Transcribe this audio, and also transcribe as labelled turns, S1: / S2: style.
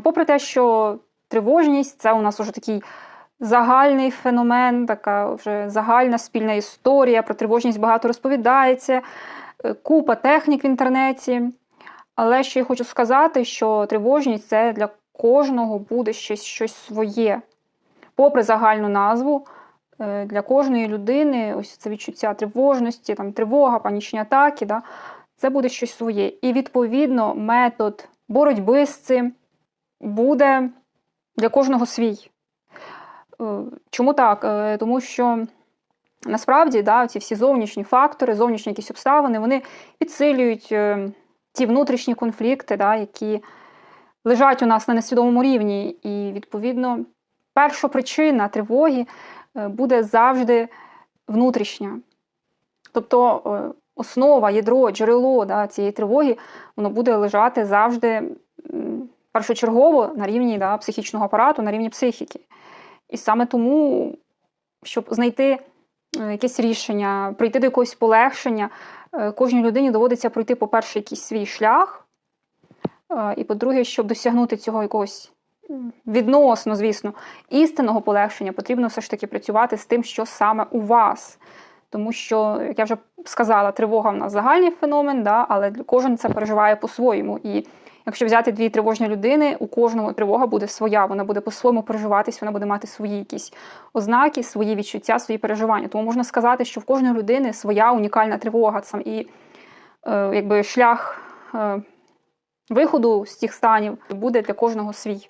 S1: Попри те, що тривожність це у нас вже такий загальний феномен, така вже загальна спільна історія. Про тривожність багато розповідається, е, купа технік в інтернеті. Але ще я хочу сказати, що тривожність це для кожного буде щось, щось своє. Попри загальну назву, е, для кожної людини ось це відчуття тривожності, там, тривога, панічні атаки, да, це буде щось своє. І відповідно метод боротьби з цим буде для кожного свій. Е, Чому так? Е, Тому що насправді да, ці всі зовнішні фактори, зовнішні якісь обставини, вони підсилюють е, ті внутрішні конфлікти, да, які лежать у нас на несвідомому рівні. І, відповідно, перша причина тривоги буде завжди внутрішня. Тобто основа, ядро, джерело да, цієї тривоги, воно буде лежати завжди першочергово на рівні да, психічного апарату, на рівні психіки. І саме тому, щоб знайти е, якесь рішення, прийти до якогось полегшення, е, кожній людині доводиться пройти, по-перше, якийсь свій шлях, е, і по-друге, щоб досягнути цього якогось відносно, звісно, істинного полегшення, потрібно все ж таки працювати з тим, що саме у вас. Тому що, як я вже сказала, тривога в нас загальний феномен, да, але кожен це переживає по-своєму. І якщо взяти дві тривожні людини, у кожного тривога буде своя, вона буде по-своєму переживатись, вона буде мати свої якісь ознаки, свої відчуття, свої переживання. Тому можна сказати, що в кожної людини своя унікальна тривога. Сам і е, якби шлях е, виходу з цих станів буде для кожного свій.